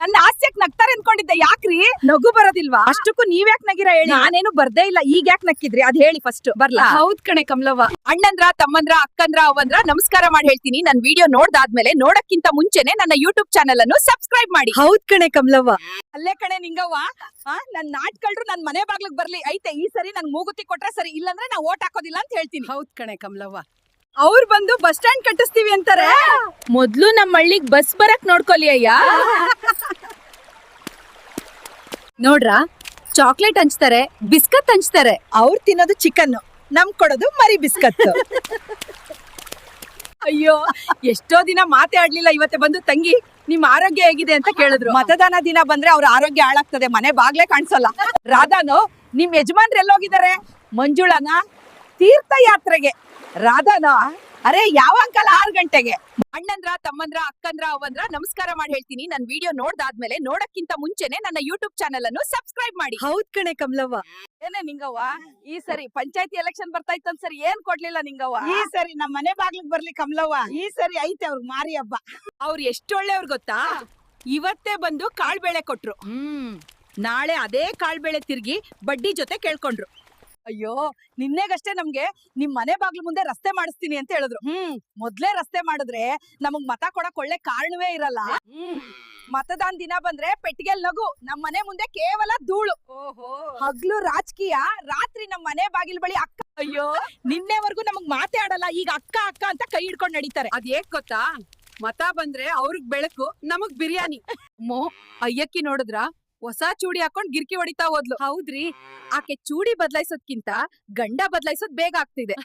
ನನ್ನ ಹಾಸ್ಯಕ್ ನಗ್ತಾರೆ ಅನ್ಕೊಂಡಿದ್ದೆ? ಯಾಕ್ರಿ? ನಗು ಬರೋದಿಲ್ವಾ? ಅಷ್ಟಕ್ಕೂ ನೀವ್ಯಾಕ್ ನಗಿರ ಹೇಳಿ? ನಾನೇನು ಬರ್ದೇ ಇಲ್ಲ. ಈಗ ಯಾಕೆ ನಕ್ಕಿದ್ರಿ? ಅದ್ ಹೇಳಿ ಫಸ್ಟ್ ಬರ್ಲಾ? ಹೌದ್ ಕಣೆ ಕಮಲವ್ವ. ಅಣ್ಣಂದ್ರ ತಮ್ಮಂದ್ರ ಅಕ್ಕಂದ್ರ ಅವಂದ್ರ ನಮಸ್ಕಾರ ಮಾಡಿ ಹೇಳ್ತೀನಿ. ನನ್ ವಿಡಿಯೋ ನೋಡ್ದಾದ್ಮೇಲೆ ನೋಡಕ್ಕಿಂತ ಮುಂಚೆನೆ ನನ್ನ ಯೂಟ್ಯೂಬ್ ಚಾನಲ್ ಅನ್ನು ಸಬ್ಸ್ಕ್ರೈಬ್ ಮಾಡಿ. ಹೌದ್ ಕಣೆ ಕಮಲವ್ವ. ಅಲ್ಲೇ ಕಣೆ ನಿಂಗವ್ವ. ಹಾ ನನ್ ನಾಟ್ಕಳ್ರು ನನ್ ಮನೆ ಬಾಗ್ಲಿಗ್ ಬರ್ಲಿ. ಐತೆ ಈ ಸರಿ ನನ್ ಮೂಗುತಿ ಕೊಟ್ರೆ ಸರಿ. ಇಲ್ಲಂದ್ರೆ ನಾ ಓಟ್ ಹಾಕೋದಿಲ್ಲ ಅಂತ ಹೇಳ್ತೀನಿ. ಹೌದ್ ಕಣೆ ಕಮಲವ್ವ. ಅವ್ರು ಬಂದು ಬಸ್ ಸ್ಟ್ಯಾಂಡ್ ಕಟ್ಟಿಸ್ತೀವಿ ಅಂತಾರೆ. ಮೊದ್ಲು ನಮ್ಮ ಹಳ್ಳಿಗ್ ಬಸ್ ಬರಕ್ ನೋಡ್ಕೊಲಿ ಅಯ್ಯ. ನೋಡ್ರ, ಚಾಕ್ಲೇಟ್ ಹಂಚ್ತಾರೆ, ಬಿಸ್ಕತ್ ಹಂಚ್ತಾರೆ, ಅವ್ರು ತಿನ್ನೋದು ಚಿಕನ್ ನಮ್ ಕೊಡೋದು ಮರಿ ಬಿಸ್ಕತ್ ಅಯ್ಯೋ, ಎಷ್ಟೋ ದಿನ ಮಾತೇ ಆಡ್ಲಿಲ್ಲ, ಇವತ್ತೆ ಬಂದು ತಂಗಿ, ನಿಮ್ ಆರೋಗ್ಯ ಹೇಗಿದೆ? ಅಂತ ಕೇಳಿದ್ರು. ಮತದಾನ ದಿನ ಬಂದ್ರೆ ಅವ್ರ ಆರೋಗ್ಯ ಹಾಳಾಗ್ತದೆ, ಮನೆ ಬಾಗ್ಲೇ ಕಾಣಿಸಲ್ಲ. ರಾಧಾನು, ನಿಮ್ ಯಜಮಾನ್ರು ಎಲ್ಲೋಗಿದ್ದಾರೆ ಮಂಜುಳನ, ತೀರ್ಥಯಾತ್ರೆಗೆ. ರಾಧಾನ ಅರೆ ಯಾವ ಅಂಕಲ್ ಆರು ಗಂಟೆಗೆ? ಅಣ್ಣಂದ್ರ ತಮ್ಮಂದ್ರ ಅಕ್ಕಂದ್ರ ಅವಂದ್ರ ನಮಸ್ಕಾರ ಮಾಡಿ ಹೇಳ್ತೀನಿ. ನನ್ ವಿಡಿಯೋ ನೋಡ್ದಾದ್ಮೇಲೆ ನೋಡಕ್ಕಿಂತ ಮುಂಚೆನೆ ನನ್ನ ಯೂಟ್ಯೂಬ್ ಚಾನಲ್ ಅನ್ನು ಸಬ್ಸ್ಕ್ರೈಬ್ ಮಾಡಿ. ಹೌದ್ ಕಣೆ ಕಮಲವ್ವ. ಏನೇ ನಿಂಗವ್ವ? ಈ ಸರಿ ಪಂಚಾಯತಿ ಎಲೆಕ್ಷನ್ ಬರ್ತಾ ಇತ್ತು ಸರಿ ಏನ್ ಕೊಡ್ಲಿಲ್ಲ ನಿಂಗವ್ವ? ಈ ಸರಿ ನಮ್ ಮನೆ ಬಾಗ್ಲಿಗ್ ಬರ್ಲಿ ಕಮಲವ್ವ. ಈ ಸರಿ ಐತೆ ಅವ್ರ ಮಾರಿ ಹಬ್ಬ. ಅವ್ರು ಎಷ್ಟು ಒಳ್ಳೆಯವ್ರು ಗೊತ್ತಾ? ಇವತ್ತೇ ಬಂದು ಕಾಳ್ಬೇಳೆ ಕೊಟ್ರು. ಹ್ಮ್. ನಾಳೆ ಅದೇ ಕಾಳ್ಬೇಳೆ ತಿರ್ಗಿ ಬಡ್ಡಿ ಜೊತೆ ಕೇಳ್ಕೊಂಡ್ರು. ಅಯ್ಯೋ ನಿನ್ನೆಗಷ್ಟೇ ನಮ್ಗೆ ನಿಮ್ ಮನೆ ಬಾಗ್ಲು ಮುಂದೆ ರಸ್ತೆ ಮಾಡಿಸ್ತೀನಿ ಅಂತ ಹೇಳಿದ್ರು. ಹ್ಮ್ ಮೊದ್ಲೇ ರಸ್ತೆ ಮಾಡಿದ್ರೆ ನಮಗ್ ಮತ ಕೊಡಕ್ ಒಳ್ಳೆ ಕಾರಣವೇ ಇರಲ್ಲ. ಮತದಾನ ದಿನ ಬಂದ್ರೆ ಪೆಟ್ಟಿಗೆಲ್ ನಗು ನಮ್ ಮನೆ ಮುಂದೆ ಕೇವಲ ಧೂಳು. ಹಗ್ಲು ರಾಜಕೀಯ ರಾತ್ರಿ ನಮ್ ಮನೆ ಬಾಗಿಲ್ ಬಳಿ ಅಕ್ಕ. ಅಯ್ಯೋ. ನಿನ್ನೆವರೆಗೂ ನಮಗ್ ಮಾತೇ ಆಡಲ್ಲ ಈಗ ಅಕ್ಕ ಅಕ್ಕ ಅಂತ ಕೈ ಹಿಡ್ಕೊಂಡ್ ನಡೀತಾರೆ. ಅದ್ ಏಕ್ ಗೊತ್ತಾ? ಮತ ಬಂದ್ರೆ ಅವ್ರಿಗ್ ಬೆಳಕು ನಮಗ್ ಬಿರಿಯಾನಿ. ಮೋ ಅಯ್ಯಕ್ಕಿ ನೋಡಿದ್ರ? ಹೊಸ ಚೂಡಿ ಹಾಕೊಂಡ್ ಗಿರ್ಕಿ ಹೊಡಿತಾ ಹೋದ್ಲು. ಹೌದ್ರಿ? ಆಕೆ ಚೂಡಿ ಬದಲಾಯಿಸೋದ್ಕಿಂತ ಗಂಡ ಬದಲಾಯಿಸೋದ್ ಬೇಗ ಆಗ್ತಿದೆ.